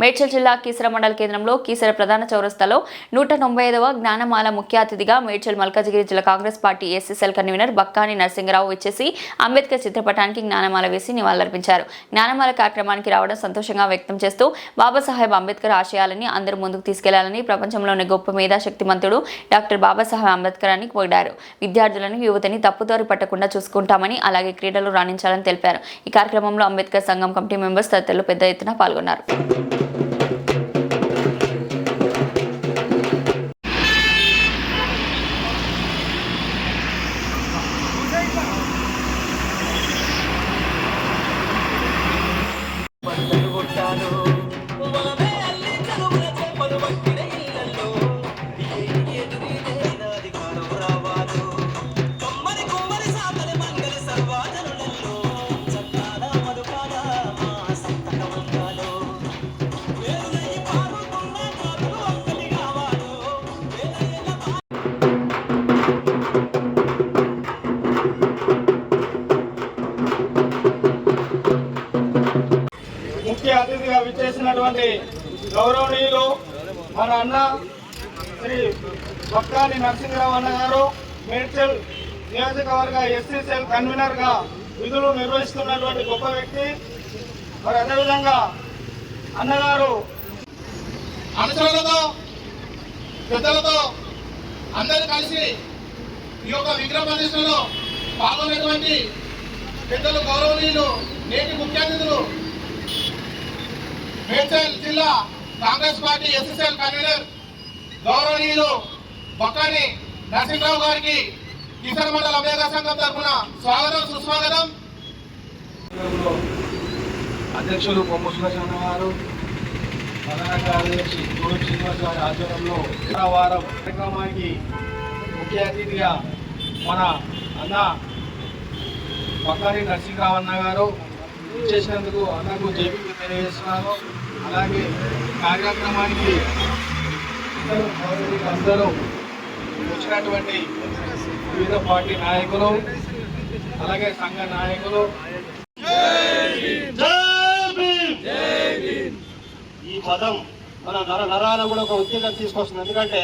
మేడ్చల్ జిల్లా కీసర మండల కేంద్రంలో కీసర ప్రధాన చౌరస్తాలో నూట తొంభై ఐదవ జ్ఞానమాల ముఖ్య అతిథిగా మేడ్చల్ మల్కాజిగిరి జిల్లా Congress party SSL convener Bakkani Narasinga Rao వచ్చేసి అంబేద్కర్ చిత్రపటానికి జ్ఞానమాల వేసి నివాళులర్పించారు. జ్ఞానమాల కార్యక్రమానికి రావడం సంతోషంగా వ్యక్తం చేస్తూ బాబాసాహెబ్ అంబేద్కర్ ఆశయాలని అందరూ ముందుకు తీసుకెళ్ళాలని ప్రపంచంలోని గొప్ప మేధాశక్తిమంతుడు డాక్టర్ బాబాసాహెబ్ అంబేద్కర్ అని కోరారు. విద్యార్థులను యువతని తప్పుదారి పట్టకుండా చూసుకుంటామని అలాగే క్రీడలు రాణించాలని తెలిపారు. ఈ కార్యక్రమంలో అంబేద్కర్ సంఘం కమిటీ మెంబర్స్ తదితరులు పెద్ద ఎత్తున పాల్గొన్నారు. ఉన్నటువంటి గౌరవనీయులు మన అన్న శ్రీ బక్కాని నరసింహరావు అన్న గారు మేడ్చల్ నియోజకవర్గ ఎస్సీసీఎల్ కన్వీనర్గా విధులు నిర్వహిస్తున్నటువంటి గొప్ప వ్యక్తి. మరి అదేవిధంగా అన్నగారు అనుచరులతో పెద్దలతో అందరూ కలిసి ఈ యొక్క విగ్రహ ప్రదర్శనలో పాల్గొన్నటువంటి పెద్దలు గౌరవనీయులు నేటి ముఖ్య అతిథులు మేడ్చల్ జిల్లా కాంగ్రెస్ పార్టీ ఎస్ఎస్ఎల్ కన్వీనర్ గౌరవనీయులు బొక్కాని నరసింహరావు గారికి కిసాన్ మండల అభ్యర్థ సంఘం తరఫున స్వాగతం సుస్వాగతం. అధ్యక్షులు పొమ్ము సుదర్శన గారు ప్రధాన కార్యదర్శి గోవింద్ శ్రీనివాస్ గారి ఆధ్వర్యంలో వారం కార్యక్రమానికి ముఖ్య అతిథిగా మన అన్న పక్కారి నరసింహరావు అన్న గారు చేసినందుకు అన్నకు జేపీ తెలియజేస్తున్నాను. అలాగే కార్యక్రమానికి అందరూ వచ్చినటువంటి వివిధ పార్టీ నాయకులు అలాగే సంఘ నాయకులు. ఈ పదం మన నర నరాల కూడా ఒక ఉత్తేజం తీసుకొస్తుంది. ఎందుకంటే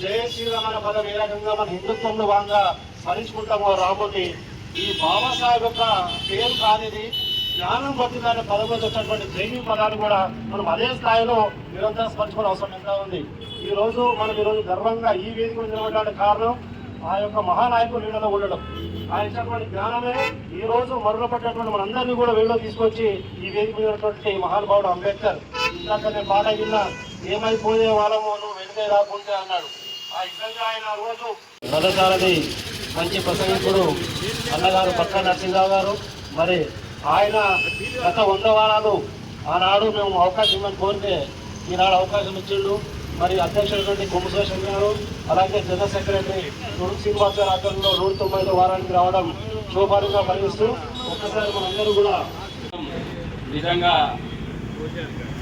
జయ శ్రీరామ్ అనే పదం ఏ రకంగా మన హిందుత్వంలో భాగంగా స్మరించుకుంటామో రాముడిని ఈ బాబాసాహెబ్ యొక్క పేరు కానిది జ్ఞానం పొందిన దాని పదంలో వచ్చినటువంటి జైవీ పదాలు కూడా మనం అదే స్థాయిలో నిరంతరం స్మరించుకోవడం అవసరం ఎంత ఉంది. ఈ రోజు మనం ఈరోజు గర్వంగా ఈ వేదిక మీద నిలబడడానికి కారణం ఆ యొక్క మహానాయకుడు నీడలో ఉండడం. ఆయన ఇచ్చినటువంటి జ్ఞానమే ఈ రోజు మరుగున పట్టినటువంటి మనందరినీ కూడా వీడిలో తీసుకొచ్చి ఈ వేదిక ఉన్నటువంటి మహానుభావుడు అంబేద్కర్. ఇందాక నేను పాట విన్నా ఏమైపోయే వాళ్ళము నువ్వు వెనుకే రాకుంటే అన్నాడు. ఆ విధంగా ఆయన రోజు రథసారథి మంచి ప్రసంగికుడు అన్నగారు పక్క నరసింహరావు గారు మరి ఆయన గత వంద వారాలు ఆనాడు మేము అవకాశం ఇవ్వని కోరితే ఈనాడు అవకాశం ఇచ్చిండు. మరి అధ్యక్షుడు కొమ్ము గారు అలాగే జనరల్ సెక్రటరీ నూరు శ్రీనివాస్ గారు ఆధ్వర్యంలో నూట తొంభై వారానికి రావడం శుభారంగా పరిగిస్తూ ఒక్కసారి మనందరూ కూడా నిజంగా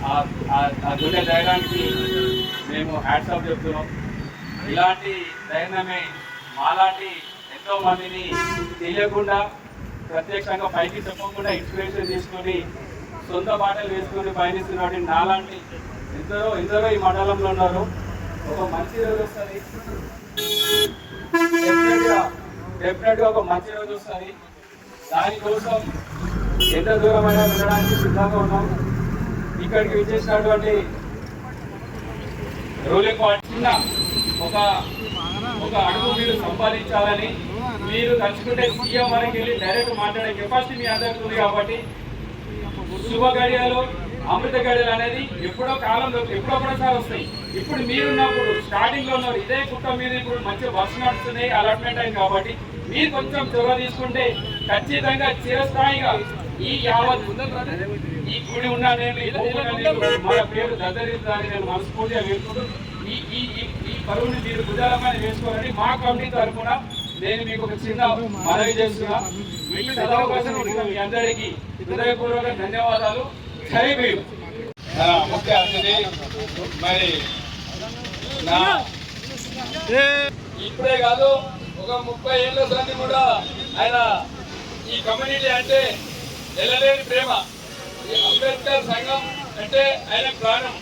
ఆ- గుండె ధైర్యానికి మేము హ్యాట్సాప్ చెప్తున్నాం. ఇలాంటి ధైర్యమే మాలాంటి ఎంతో మందిని తెలియకుండా ప్రత్యక్షంగా పైకి చెప్పకుండా ఇన్స్పిరేషన్ తీసుకొని సొంత పాటలు వేసుకొని పయనిస్తున్నటువంటి నాలాంటి ఎందరో ఎందరో ఈ మండలంలో ఉన్నారు. ఒక మంచి రోజు వస్తుంది. డెఫినెట్గా ఒక మంచి రోజు వస్తుంది. దానికోసం ఎంత దూరమైనా వెళ్ళడానికి సిద్ధంగా ఉన్నాం. ఇక్కడికి విచ్చేసినటువంటి రూలింగ్ పార్టీ ఒక ఒక అడుగు మీరు సంపాదించాలని మీరు తలుచుకుంటే సీఎం వరకు వెళ్ళి డైరెక్ట్ మాట్లాడే కెపాసిటీ మీ అందరికి ఉంది కాబట్టి శుభ గడియలు అమృత గడియలు అనేది ఎప్పుడో కాలంలో ఎప్పుడో ఒకసారి వస్తాయి. ఇప్పుడు మీరున్నప్పుడు స్టార్టింగ్లో ఉన్నారు ఇదే కుట్ట మీద ఇప్పుడు మంచి వర్షం నడుస్తున్నాయి అలాట్మెంట్ అయింది కాబట్టి మీరు కొంచెం చొరవ తీసుకుంటే ఖచ్చితంగా చిరస్థాయిగా ఈ యావత్ ఈ గుడి ఉన్న నేను మన పేరు దద్దరిద్దాన్ని నేను మనస్ఫూర్తిగా వేసుకుంటూ ఈ ఈ ఈ- ఈ పరువుని మీరు భుజాలమైన వేసుకోవాలని మా కమిటీ తరఫున నేను మీకు ఒక చిన్న మనవి చేస్తున్నా. మీకు సదవకాశం మీ అందరికీ హృదయపూర్వక ధన్యవాదాలు. జై భీమ్. ముఖ్య అతిథి మరి నా ఇప్పుడే కాదు ఒక ముప్పై ఏళ్ళ సంది కూడా ఆయన ఈ కమ్యూనిటీ అంటే ఎల్లలేని ప్రేమ. ఈ అంబేద్కర్ సంఘం అంటే ఆయన ప్రాణం.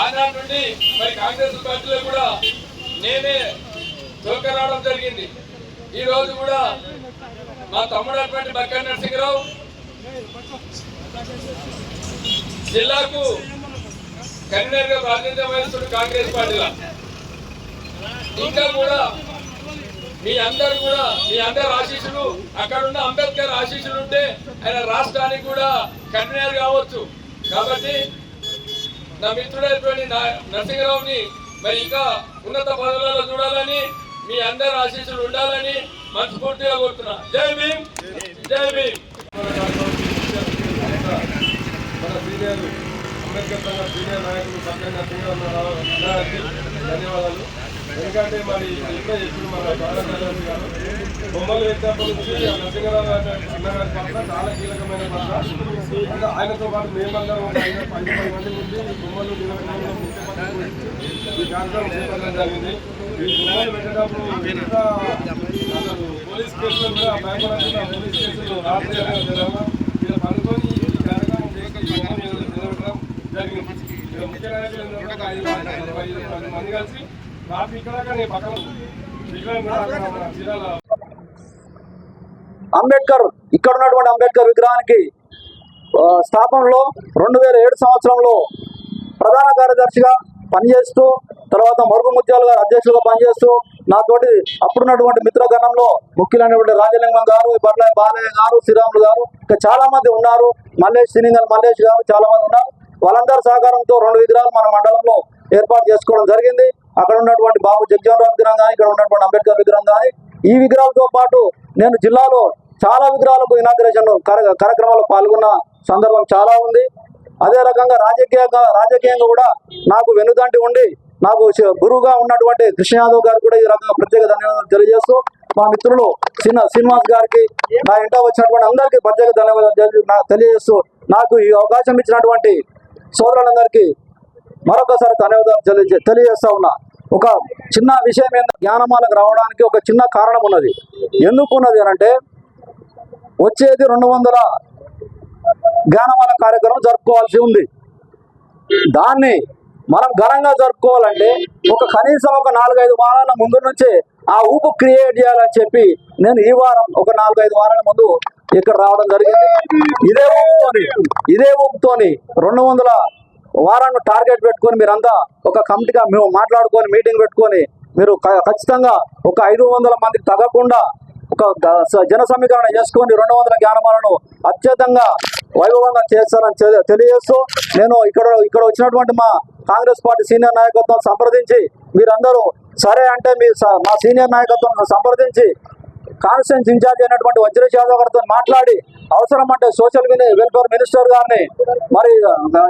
ఆనాటి నుండి మరి కాంగ్రెస్ పార్టీలో కూడా నేనే రావడం జరిగింది. ఈ రోజు కూడా మా తమ్ముడు అటువంటి బక్క నరసింహరావు జిల్లాకు కన్వీనర్గా బాధ్యత వహిస్తున్న కాంగ్రెస్ పార్టీలో. ఇంకా కూడా మీ అందరు కూడా మీ అందరు ఆశీస్సులు అక్కడ ఉన్న అంబేద్కర్ ఆశీస్సులు ఉంటే ఆయన రాష్ట్రానికి కూడా కన్వీనర్ కావచ్చు. కాబట్టి నా మిత్రుడైనటువంటి నరసింహరావుని మరి ఇంకా ఉన్నత పదవులలో చూడాలని మీ అందరి ఆశీస్సులు ఉండాలని మనస్ఫూర్తిగా కోరుతున్నా జై భీమ్ జై భీమ్ మన సీనియర్ అంబేద్కర్ సంఘ సీనియర్ నాయకులు ధన్యవాదాలు ఎందుకంటే మరి ఇంకా ఇప్పుడు మన బాలరాజు గారు బొమ్మలు వేసినప్పటి నుంచి నరసింహరావు పట్ల చాలా కీలకమైన పట్ల ఆయనతో పాటు మేమందరం ఐదు పది పది మంది ముందు బొమ్మలు నిలబెట్టడంలో ముఖ్య ఈ కార్యక్రమం చేపట్టడం జరిగింది పెట్టేటప్పుడు పోలీస్ కేసులు కూడా భయపడకుండా పోలీస్ కేసులు రాత్రి ఇలా ఈ కార్యక్రమం నిలబెట్టడం జరిగింది ఇక్కడ ముఖ్య నాయకులు ఇరవై పది మంది కలిసి ఇక్కడ పక్కన అంబేద్కర్ ఇక్కడ ఉన్నటువంటి అంబేద్కర్ విగ్రహానికి స్థాపనలో రెండు వేల ఏడు సంవత్సరంలో ప్రధాన కార్యదర్శిగా పనిచేస్తూ తర్వాత మరుగు ముత్యాలు గారు అధ్యక్షులుగా పనిచేస్తూ నాతోటి అప్పుడున్నటువంటి మిత్రగణంలో ముఖ్యులైనటువంటి రాజలింగం గారు బట్ల బాలయ్య గారు శ్రీరాములు గారు ఇంకా చాలా మంది ఉన్నారు. మల్లేష్ సినింగల్ మల్లేష్ గారు చాలా మంది ఉన్నారు. వాళ్ళందరి సహకారంతో రెండు విగ్రహాలు మన మండలంలో ఏర్పాటు చేసుకోవడం జరిగింది. అక్కడ ఉన్నటువంటి బాబు జగ్జీవనరావు విగ్రహం కానీ ఇక్కడ ఉన్నటువంటి అంబేద్కర్ విగ్రహం కానీ ఈ విగ్రహాలతో పాటు నేను జిల్లాలో చాలా విగ్రహాలకు ఇనాగ్రేషన్ కార్యక్రమాల్లో పాల్గొన్న సందర్భం చాలా ఉంది. అదే రకంగా రాజకీయంగా రాజకీయంగా కూడా నాకు వెనుదంటి ఉండి నాకు గురువుగా ఉన్నటువంటి కృష్ణ యాదవ్ గారు కూడా ఈ రకంగా ప్రత్యేక ధన్యవాదాలు తెలియజేస్తూ మా మిత్రులు చిన్న శ్రీనివాస్ గారికి నా ఇంట వచ్చినటువంటి అందరికీ ప్రత్యేక ధన్యవాదాలు తెలియజేస్తూ నాకు ఈ అవకాశం ఇచ్చినటువంటి సోదరులందరికీ మరొకసారి ధన్యవాదాలు తెలియజే తెలియజేస్తా ఉన్నా. ఒక చిన్న విషయం ఏంటంటే జ్ఞానమాలకు రావడానికి ఒక చిన్న కారణం ఉన్నది. ఎందుకు ఉన్నది అని అంటే వచ్చేది రెండు వందల గానమాల కార్యక్రమం జరుపుకోవాల్సి ఉంది. దాన్ని మనం ఘనంగా జరుపుకోవాలంటే ఒక కనీసం ఒక నాలుగైదు వారాల ముందు నుంచే ఆ ఊపు క్రియేట్ చేయాలని చెప్పి నేను ఈ వారం ఒక నాలుగైదు వారాల ముందు ఇక్కడ రావడం జరిగింది. ఇదే ఊపుతోని ఇదే ఊపుతోని రెండు వందల వారాన్ని టార్గెట్ పెట్టుకొని మీరంతా ఒక కమిటీగా మేము మాట్లాడుకొని మీటింగ్ పెట్టుకొని మీరు ఖచ్చితంగా ఒక ఐదు వందల మందికి తగ్గకుండా ఒక స- జన సమీకరణ చేసుకొని రెండు వందల జ్ఞానమాలను అత్యధికంగా వైభవంగా చేస్తారని తెలియజేస్తూ నేను ఇక్కడ ఇక్కడ వచ్చినటువంటి మా కాంగ్రెస్ పార్టీ సీనియర్ నాయకత్వం సంప్రదించి మీరందరూ సరే అంటే మీ స- మా సీనియర్ నాయకత్వం సంప్రదించి కాన్స్టెన్స్ ఇన్ఛార్జ్ అయినటువంటి వజ్రేష్ యాదవ్ గారితో మాట్లాడి అవసరం అంటే సోషల్ వెల్ఫేర్ మినిస్టర్ గారిని మరి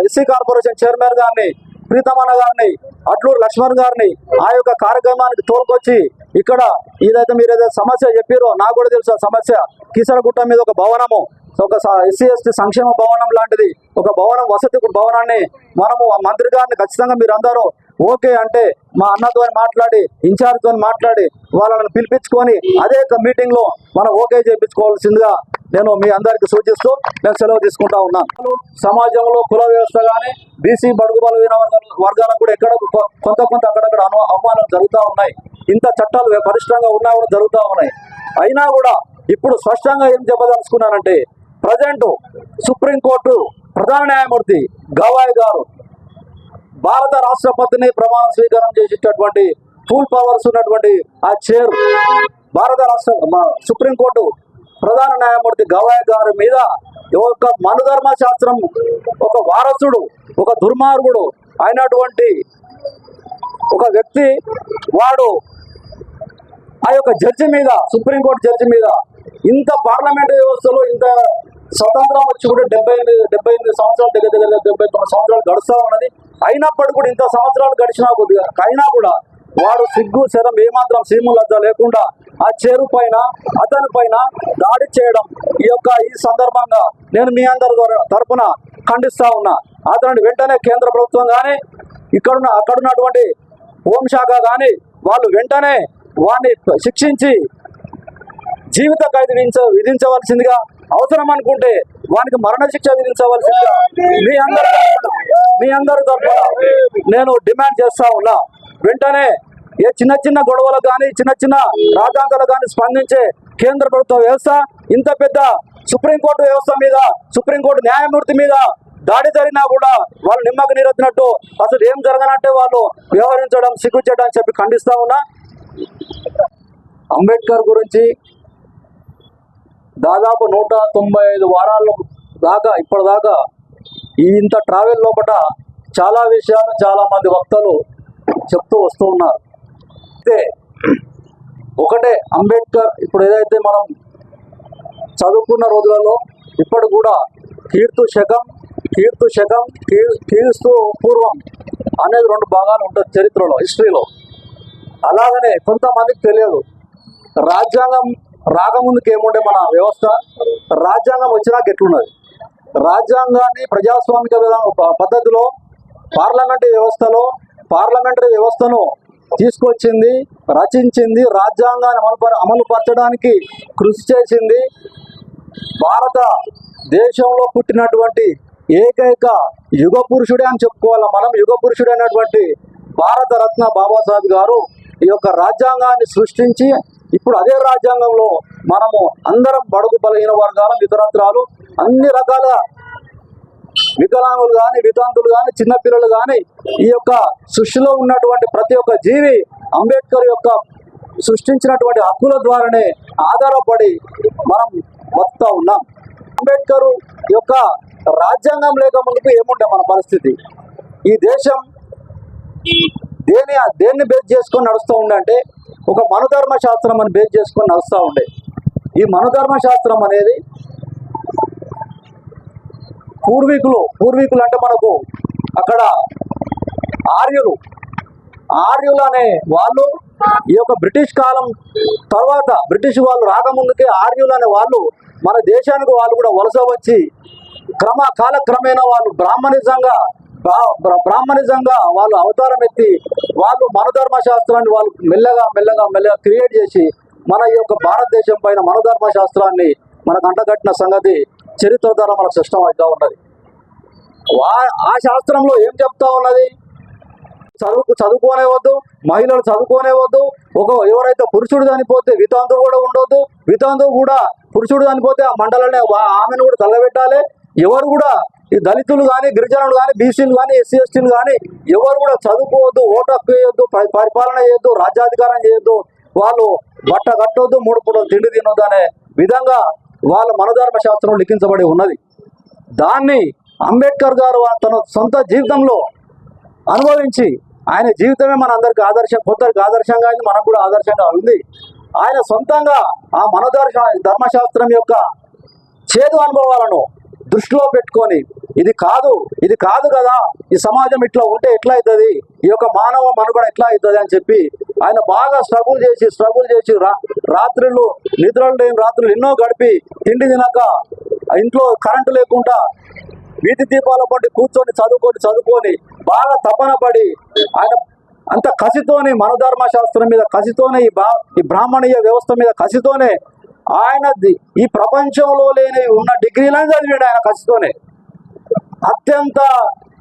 ఎస్సీ కార్పొరేషన్ చైర్మన్ గారిని ప్రీతమన్న గారిని అట్లూరు లక్ష్మణ్ గారిని ఆ యొక్క కార్యక్రమానికి తోలుకొచ్చి ఇక్కడ ఏదైతే మీరు ఏదైతే సమస్య చెప్పారో నాకు కూడా తెలుసు సమస్య. కిసరగుట్ట మీద ఒక భవనము. ఒక ఎస్సీ ఎస్టీ సంక్షేమ భవనం లాంటిది ఒక భవనం వసతి భవనాన్ని మనము ఆ మంత్రి గారిని ఖచ్చితంగా మీరు అందరూ ఓకే అంటే మా అన్నతో మాట్లాడి ఇన్ఛార్జ్తో మాట్లాడి వాళ్ళని పిలిపించుకొని అదే మీటింగ్లో మనం ఓకే చేయించుకోవాల్సిందిగా నేను మీ అందరికి సూచిస్తూ నేను సెలవు తీసుకుంటా ఉన్నాను. సమాజంలో కుల వ్యవస్థ కానీ బీసీ బడుగు బలహీన వర్గాలకు కూడా ఎక్కడ కొంత కొంత అక్కడక్కడ అవమానాలు జరుగుతూ ఉన్నాయి. ఇంత చట్టాలు పరిష్టంగా ఉన్నా కూడా జరుగుతూ ఉన్నాయి. అయినా కూడా ఇప్పుడు స్పష్టంగా ఏం చెప్పదలుచుకున్నానంటే ప్రజెంట్ సుప్రీంకోర్టు ప్రధాన న్యాయమూర్తి గవాయ్ గారు భారత రాష్ట్రపతిని ప్రమాణ స్వీకారం చేసేటటువంటి ఫుల్ పవర్స్ ఉన్నటువంటి ఆ చైర్ భారత రాష్ట్ర సుప్రీంకోర్టు ప్రధాన న్యాయమూర్తి గవాయ్ గారి మీద ఒక మనుధర్మ శాస్త్రం ఒక వారసుడు ఒక దుర్మార్గుడు అయినటువంటి ఒక వ్యక్తి వాడు ఆ యొక్క జడ్జి మీద సుప్రీంకోర్టు జడ్జి మీద ఇంత పార్లమెంట్ వ్యవస్థలో ఇంత స్వతంత్రం వచ్చి కూడా డెబ్బై ఎనిమిది డెబ్బై ఎనిమిది సంవత్సరాలు దగ్గర దగ్గర డెబ్బై తొమ్మిది సంవత్సరాలు గడుస్తూ ఉన్నది. అయినప్పటికీ కూడా ఇంత సంవత్సరాలు గడిచినా కొద్దిగా అయినా కూడా వాడు సిగ్గు శరం ఏమాత్రం సీము లజ్జ లేకుండా ఆ చెరు పైన అతని పైన దాడి చేయడం ఈ యొక్క ఈ సందర్భంగా నేను మీ అందరి తరఫున తరపున ఖండిస్తా ఉన్నా. అతనిని వెంటనే కేంద్ర ప్రభుత్వం కానీ ఇక్కడున్న అక్కడున్నటువంటి హోంశాఖ కానీ వాళ్ళు వెంటనే వాడిని శిక్షించి జీవిత ఖైదు విధించ విధించవలసిందిగా అవసరం అనుకుంటే వానికి మరణశిక్ష విధించవలసిందిగా మీ అందరి మీ అందరి తరఫున నేను డిమాండ్ చేస్తా ఉన్నా. వెంటనే ఏ చిన్న చిన్న గొడవలు కానీ చిన్న చిన్న రాజ్యాంగాలు కానీ స్పందించే కేంద్ర ప్రభుత్వ వ్యవస్థ ఇంత పెద్ద సుప్రీంకోర్టు వ్యవస్థ మీద సుప్రీంకోర్టు న్యాయమూర్తి మీద దాడి జరిగినా కూడా వాళ్ళు నిమ్మకు నీరెత్తినట్టు అసలు ఏం జరగనంటే వాళ్ళు వ్యవహరించడం సిగ్గుచేయడం చెప్పి ఖండిస్తా ఉన్నా. అంబేద్కర్ గురించి దాదాపు నూట తొంభై ఐదు వారాల దాకా ఇప్పటిదాకా ఇంత ట్రావెల్ లోపల చాలా విషయాలు చాలామంది వక్తలు చెప్తూ వస్తూ ఉన్నారు. అయితే ఒకటే అంబేద్కర్ ఇప్పుడు ఏదైతే మనం చదువుకున్న రోజులలో ఇప్పటి కూడా కీర్తు శకం కీర్తు శకం కీ- కీర్స్తు పూర్వం అనేది రెండు భాగాలు ఉంటుంది చరిత్రలో హిస్టరీలో. అలాగనే కొంతమందికి తెలియదు. రాజ్యాంగం రాకముందుకు ఏముండే మన వ్యవస్థ? రాజ్యాంగం వచ్చినాక ఎట్లున్నది రాజ్యాంగాన్ని ప్రజాస్వామిక పద్ధతిలో పార్లమెంటరీ వ్యవస్థలో పార్లమెంటరీ వ్యవస్థను తీసుకొచ్చింది రచించింది రాజ్యాంగాన్ని అమలు అమలు పరచడానికి కృషి చేసింది భారత దేశంలో పుట్టినటువంటి ఏకైక యుగ పురుషుడే అని చెప్పుకోవాలి మనం? యుగ పురుషుడైనటువంటి భారతరత్న బాబాసాహెబ్ గారు ఈ యొక్క రాజ్యాంగాన్ని సృష్టించి ఇప్పుడు అదే రాజ్యాంగంలో మనము అందరం బడుగు బలహీన వర్గాలు ఇతరత్రాలు అన్ని రకాల వికలాంగులు కానీ వితంతులు కానీ చిన్నపిల్లలు కానీ ఈ యొక్క సృష్టిలో ఉన్నటువంటి ప్రతి ఒక్క జీవి అంబేద్కర్ యొక్క సృష్టించినటువంటి హక్కుల ద్వారానే ఆధారపడి మనం వస్తూ ఉన్నాం. అంబేద్కర్ యొక్క రాజ్యాంగం లేక ముందుకు ఏముండే మన పరిస్థితి? ఈ దేశం దేని దేన్ని బేస్ చేసుకొని నడుస్తూ ఉండే ఒక మనుధర్మ శాస్త్రం అని బేస్ చేసుకొని నడుస్తూ ఉండే. ఈ మనుధర్మ శాస్త్రం అనేది పూర్వీకులు పూర్వీకులు అంటే మనకు అక్కడ ఆర్యులు. ఆర్యులు అనే వాళ్ళు ఈ యొక్క బ్రిటిష్ కాలం తర్వాత బ్రిటిష్ వాళ్ళు రాకముందుకే ఆర్యులు అనే వాళ్ళు మన దేశానికి వాళ్ళు కూడా వలస వచ్చి క్రమ కాలక్రమేణా వాళ్ళు బ్రాహ్మణిజంగా బ్రాహ్మణిజంగా వాళ్ళు అవతారం ఎత్తి వాళ్ళు మనధర్మ శాస్త్రాన్ని వాళ్ళు మెల్లగా మెల్లగా మెల్లగా క్రియేట్ చేసి మన ఈ యొక్క భారతదేశం పైన మనధర్మ శాస్త్రాన్ని మనకు అంటగట్టిన సంగతి చరిత్ర ద్వారా మనకు స్పష్టం అవుతూ ఉన్నది. వా- ఆ శాస్త్రంలో ఏం చెప్తా ఉన్నది? చదువు చదువుకోనే వద్దు మహిళలు చదువుకోనే వద్దు ఒక ఎవరైతే పురుషుడు చనిపోతే వితాంతుడు కూడా ఉండొద్దు వితాంతుడు కూడా పురుషుడు చనిపోతే ఆ మండలనే ఆమెను కూడా తలబెట్టాలి ఎవరు కూడా ఈ దళితులు కానీ గిరిజనులు కానీ బీసీలు కానీ ఎస్సీ ఎస్టీలు కానీ ఎవరు కూడా చదువుకోవద్దు ఓటు హక్కు వేయొద్దు పరిపాలన చేయొద్దు రాజ్యాధికారం చేయొద్దు వాళ్ళు బట్ట కట్టొద్దు మూడు పూటలు తిండి తినొద్దు అనే విధంగా వాళ్ళ మనధర్మ శాస్త్రం లిఖించబడి ఉన్నది. దాన్ని అంబేద్కర్ గారు తన సొంత జీవితంలో అనుభవించి ఆయన జీవితమే మన అందరికి ఆదర్శం కొందరికి ఆదర్శంగా అయింది మనకు కూడా ఆదర్శంగా ఉంది. ఆయన సొంతంగా ఆ మనదర్శ ధర్మశాస్త్రం యొక్క చేదు అనుభవాలను దృష్టిలో పెట్టుకొని ఇది కాదు ఇది కాదు కదా. ఈ సమాజం ఇట్లా ఉంటే ఎట్లా అవుతుంది? ఈ యొక్క మానవ మనుగడ ఎట్లా అవుతుంది అని చెప్పి ఆయన బాగా స్ట్రగుల్ చేసి స్ట్రగుల్ చేసి రా రాత్రులు నిద్రలు లేని రాత్రులు ఎన్నో గడిపి తిండి తినక ఆ ఇంట్లో కరెంటు లేకుండా వీధి దీపాల పట్టి కూర్చొని చదువుకొని చదువుకొని బాగా తపన పడి ఆయన అంత కసితోనే మనధర్మ శాస్త్రం మీద కసితోనే ఈ బా ఈ బ్రాహ్మణీయ వ్యవస్థ మీద కసితోనే ఆయన ఈ ప్రపంచంలో లేని ఉన్న డిగ్రీలను చదివాడు ఆయన కసితోనే. అత్యంత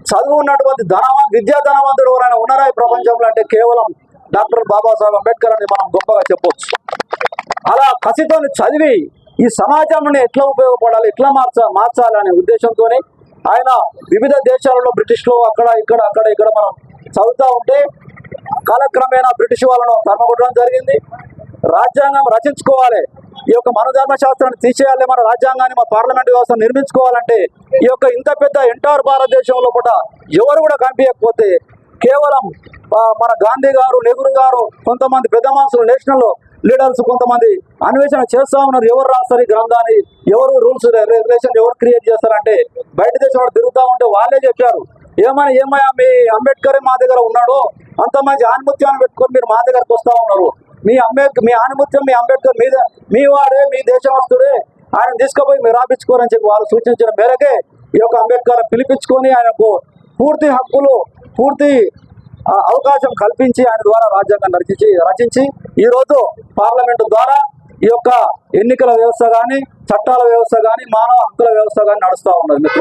చదువు ఉన్నటువంటి ధనవ విద్యా ధనవంతుడు ఎవరైనా ఉన్నారా ఈ ప్రపంచంలో అంటే కేవలం డాక్టర్ బాబాసాహెబ్ అంబేద్కర్ అని మనం గొప్పగా చెప్పొచ్చు. అలా కసితోని చదివి ఈ సమాజంని ఎట్లా ఉపయోగపడాలి ఎట్లా మార్చ మార్చాలనే ఉద్దేశంతోనే ఆయన వివిధ దేశాలలో బ్రిటిష్లో అక్కడ ఇక్కడ అక్కడ ఇక్కడ మనం చదువుతూ ఉంటే కాలక్రమేణా బ్రిటిష్ వాళ్ళను తరమగొట్టడం జరిగింది. రాజ్యాంగం రచించుకోవాలి. ఈ యొక్క మనధర్మ శాస్త్రాన్ని తీసేయాలి మన రాజ్యాంగాన్ని మన పార్లమెంట్ వ్యవస్థను నిర్మించుకోవాలంటే ఈ యొక్క ఇంత పెద్ద ఎంటైర్ భారతదేశంలో కూడా ఎవరు కూడా కనిపించకపోతే కేవలం మన గాంధీ గారు నెహ్రూ గారు కొంతమంది పెద్ద మనుషులు నేషనల్ లీడర్స్ కొంతమంది అన్వేషణ చేస్తా ఉన్నారు. ఎవరు రాస్తారు ఈ గ్రంథాన్ని? ఎవరు రూల్స్ రెగ్యులేషన్ ఎవరు క్రియేట్ చేస్తారంటే బయట దేశంలో తిరుగుతూ ఉంటే వాళ్ళే చెప్పారు. ఏమైనా ఏమయ్యా మీ అంబేద్కర్ మా దగ్గర ఉన్నాడు? అంత మంచి ఆనిముత్యాన్ని పెట్టుకొని మీరు మా దగ్గరకు వస్తా ఉన్నారు. మీ అంబేద్కర్ మీ ఆనుమత్యం మీ అంబేద్కర్ మీద మీ వాడే మీ దేశవస్తుడే ఆయన తీసుకుపోయి మీరు రాపించుకోరని చెప్పి వారు సూచించిన మేరకే ఈ యొక్క అంబేద్కర్ పిలిపించుకొని ఆయనకు పూర్తి హక్కులు పూర్తి అవకాశం కల్పించి ఆయన ద్వారా రాజ్యాంగం రచించి రచించి ఈరోజు పార్లమెంటు ద్వారా ఈ యొక్క ఎన్నికల వ్యవస్థ కానీ చట్టాల వ్యవస్థ కానీ మానవ హక్కుల వ్యవస్థ కానీ నడుస్తూ ఉన్నది.